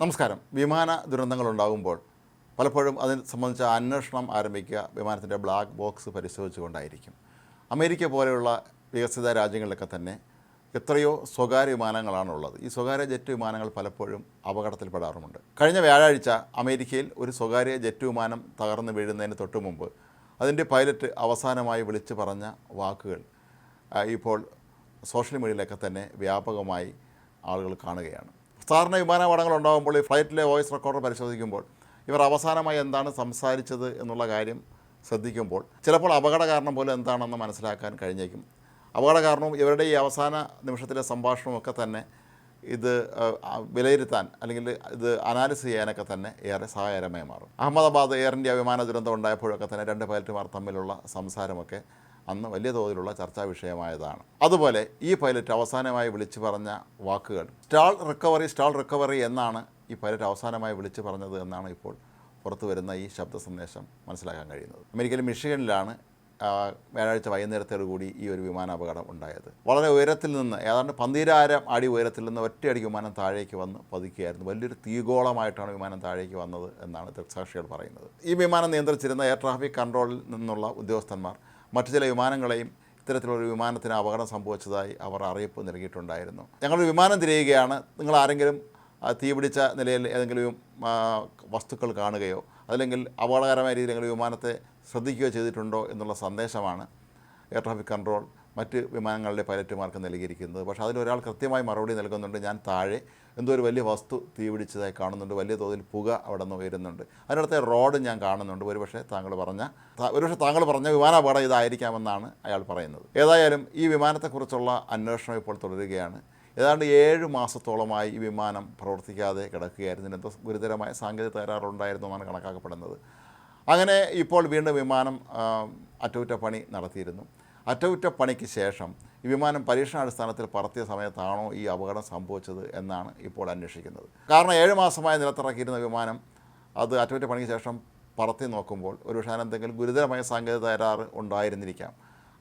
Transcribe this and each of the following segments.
നമസ്കാരം. വിമാന ദുരന്തങ്ങൾ ഉണ്ടാകുമ്പോൾ പലപ്പോഴും അതിന് സംബന്ധിച്ച അന്വേഷണം ആരംഭിക്കുക വിമാനത്തിന്റെ ബ്ലാക്ക് ബോക്സ് പരിശോധിച്ചുകൊണ്ടായിരിക്കും. അമേരിക്ക പോലെയുള്ള വികസിത രാജ്യങ്ങളിലൊക്കെ തന്നെ എത്രയോ സ്വകാര്യ വിമാനങ്ങളാണുള്ളത്. ഈ സ്വകാര്യ ജെറ്റ് വിമാനങ്ങൾ പലപ്പോഴും അപകടത്തിൽപ്പെടാറുമുണ്ട്. കഴിഞ്ഞ വ്യാഴാഴ്ച അമേരിക്കയിൽ ഒരു സ്വകാര്യ ജെറ്റ് വിമാനം തകർന്നു വീഴുന്നതിന് തൊട്ടു മുമ്പ് അതിന്റെ പൈലറ്റ് അവസാനമായി വിളിച്ചു പറഞ്ഞ വാക്കുകൾ ഇപ്പോൾ സോഷ്യൽ മീഡിയയിലൊക്കെ തന്നെ വ്യാപകമായി ആളുകൾ കാണുകയാണ്. സാധാരണ വിമാനപാടങ്ങൾ ഉണ്ടാകുമ്പോൾ ഈ ഫ്ലൈറ്റിലെ വോയിസ് റെക്കോർഡർ പരിശോധിക്കുമ്പോൾ ഇവർ അവസാനമായി എന്താണ് സംസാരിച്ചത് എന്നുള്ള കാര്യം ശ്രദ്ധിക്കുമ്പോൾ ചിലപ്പോൾ അപകട കാരണം പോലും എന്താണെന്ന് മനസ്സിലാക്കാൻ കഴിഞ്ഞേക്കും. അപകട കാരണവും ഇവരുടെ ഈ അവസാന നിമിഷത്തിലെ സംഭാഷണമൊക്കെ തന്നെ ഇത് വിലയിരുത്താൻ അല്ലെങ്കിൽ ഇത് അനാലിസ് ചെയ്യാനൊക്കെ തന്നെ ഏറെ സഹായകരമായി മാറും. അഹമ്മദാബാദ് എയർ ഇന്ത്യ വിമാന ദുരന്തം ഉണ്ടായപ്പോഴൊക്കെ തന്നെ രണ്ട് പൈലറ്റുമാർ തമ്മിലുള്ള സംസാരമൊക്കെ അന്ന് വലിയ തോതിലുള്ള ചർച്ചാ വിഷയമായതാണ്. അതുപോലെ ഈ പൈലറ്റ് അവസാനമായി വിളിച്ചു പറഞ്ഞ വാക്കുകൾ സ്റ്റാൾ റിക്കവറി സ്റ്റാൾ റിക്കവറി എന്നാണ് ഈ പൈലറ്റ് അവസാനമായി വിളിച്ചു പറഞ്ഞത് എന്നാണ് ഇപ്പോൾ പുറത്തു വരുന്ന ഈ ശബ്ദ സന്ദേശം മനസ്സിലാക്കാൻ കഴിയുന്നത്. അമേരിക്കയിലെ മിഷിഗനിലാണ് ആ, വ്യാഴാഴ്ച വൈകുന്നേരത്തോടുകൂടി ഈ ഒരു വിമാനാപകടം ഉണ്ടായത്. വളരെ ഉയരത്തിൽ നിന്ന് ഏതാണ്ട് പന്തീരായിരം അടി ഉയരത്തിൽ നിന്ന് ഒറ്റയടിക്ക് വിമാനം താഴേക്ക് വന്ന് പതിക്കുകയായിരുന്നു. വലിയൊരു തീഗോളമായിട്ടാണ് വിമാനം താഴേക്ക് വന്നത് എന്നാണ് ദൃക്സാക്ഷികൾ പറയുന്നത്. ഈ വിമാനം നിയന്ത്രിച്ചിരുന്ന എയർ ട്രാഫിക് കൺട്രോളിൽ നിന്നുള്ള ഉദ്യോഗസ്ഥന്മാർ മറ്റു ചില വിമാനങ്ങളെയും ഇത്തരത്തിലൊരു വിമാനത്തിന് അപകടം സംഭവിച്ചതായി അവർ അറിയിപ്പ് നൽകിയിട്ടുണ്ടായിരുന്നു. ഞങ്ങൾ വിമാനം തിരയുകയാണ്. നിങ്ങൾ ആരെങ്കിലും തീപിടിച്ച നിലയിൽ ഏതെങ്കിലും വസ്തുക്കൾ കാണുകയോ അല്ലെങ്കിൽ അപകടകരമായ രീതിയിൽ വിമാനത്തെ ശ്രദ്ധിക്കുകയോ ചെയ്തിട്ടുണ്ടോ എന്നുള്ള സന്ദേശമാണ് എയർ ട്രാഫിക് കൺട്രോൾ മറ്റ് വിമാനങ്ങളുടെ പൈലറ്റുമാർക്ക് നൽകിയിരിക്കുന്നത്. പക്ഷേ അതിലൊരാൾ കൃത്യമായി മറുപടി നൽകുന്നുണ്ട്. ഞാൻ താഴെ എന്തോ ഒരു വലിയ വസ്തു തീപിടിച്ചതായി കാണുന്നുണ്ട്. വലിയ തോതിൽ പുക അവിടെ നിന്ന് ഉയരുന്നുണ്ട്. അതിനടുത്ത റോഡ് ഞാൻ കാണുന്നുണ്ട്. ഒരുപക്ഷെ താങ്കൾ പറഞ്ഞ ഒരുപക്ഷെ താങ്കൾ പറഞ്ഞ വിമാനാപകടം ഇതായിരിക്കാമെന്നാണ് അയാൾ പറയുന്നത്. ഏതായാലും ഈ വിമാനത്തെക്കുറിച്ചുള്ള അന്വേഷണം ഇപ്പോൾ തുടരുകയാണ്. ഏതാണ്ട് ഏഴ് മാസത്തോളമായി ഈ വിമാനം പ്രവർത്തിക്കാതെ കിടക്കുകയായിരുന്നു. എന്തോ ഗുരുതരമായ സാങ്കേതിക തകരാറുണ്ടായിരുന്നു എന്നാണ് കണക്കാക്കപ്പെടുന്നത്. അങ്ങനെ ഇപ്പോൾ വീണ്ടും വിമാനം അറ്റകുറ്റപ്പണി നടത്തിയിരുന്നു. അറ്റകുറ്റപ്പണിക്ക് ശേഷം ഈ വിമാനം പരീക്ഷണാടിസ്ഥാനത്തിൽ പറത്തിയ സമയത്താണോ ഈ അപകടം സംഭവിച്ചത് എന്നാണ് ഇപ്പോൾ അന്വേഷിക്കുന്നത്. കാരണം ഏഴ് മാസമായി നിലത്തിറക്കിയിരുന്ന വിമാനം അത് അറ്റകുറ്റപ്പണിക്ക് ശേഷം പറത്തി നോക്കുമ്പോൾ ഒരു പക്ഷേ എന്തെങ്കിലും ഗുരുതരമായ സാങ്കേതിക തകരാറ് ഉണ്ടായിരുന്നിരിക്കാം.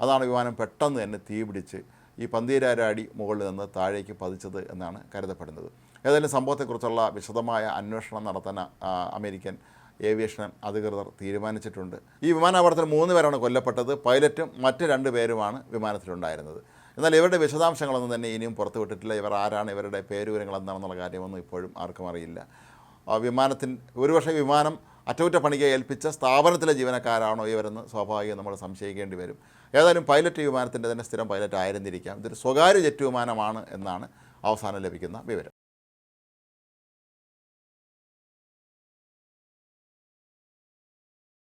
അതാണ് വിമാനം പെട്ടെന്ന് തന്നെ തീപിടിച്ച് ഈ പന്തീരായിരം അടി മുകളിൽ നിന്ന് താഴേക്ക് പതിച്ചത് എന്നാണ് കരുതപ്പെടുന്നത്. ഏതായാലും സംഭവത്തെക്കുറിച്ചുള്ള വിശദമായ അന്വേഷണം നടത്തുന്ന അമേരിക്കൻ ഏവിയേഷൻ അധികൃതർ തീരുമാനിച്ചിട്ടുണ്ട്. ഈ വിമാനാപകടത്തിൽ മൂന്ന് പേരാണ് കൊല്ലപ്പെട്ടത്. പൈലറ്റും മറ്റ് രണ്ട് പേരുമാണ് വിമാനത്തിലുണ്ടായിരുന്നത്. എന്നാൽ ഇവരുടെ വിശദാംശങ്ങളൊന്നും തന്നെ ഇനിയും പുറത്തുവിട്ടിട്ടില്ല. ഇവർ ആരാണ് ഇവരുടെ പേരുവിവരങ്ങൾ എന്താണെന്നുള്ള കാര്യമൊന്നും ഇപ്പോഴും ആർക്കും അറിയില്ല. വിമാനത്തിൻ ഒരുപക്ഷെ വിമാനം അറ്റകുറ്റപ്പണിക്ക് ഏൽപ്പിച്ച സ്ഥാപനത്തിലെ ജീവനക്കാരാണോ ഇവരെന്ന് സ്വാഭാവികം നമ്മൾ സംശയിക്കേണ്ടി വരും. ഏതായാലും പൈലറ്റ് വിമാനത്തിന്റെ തന്നെ സ്ഥിരം പൈലറ്റ് ആയിരുന്നിരിക്കാം ഇതൊരു സ്വകാര്യ ജെറ്റ് വിമാനമാണ് എന്നാണ് അവസാനം ലഭിക്കുന്ന വിവരം.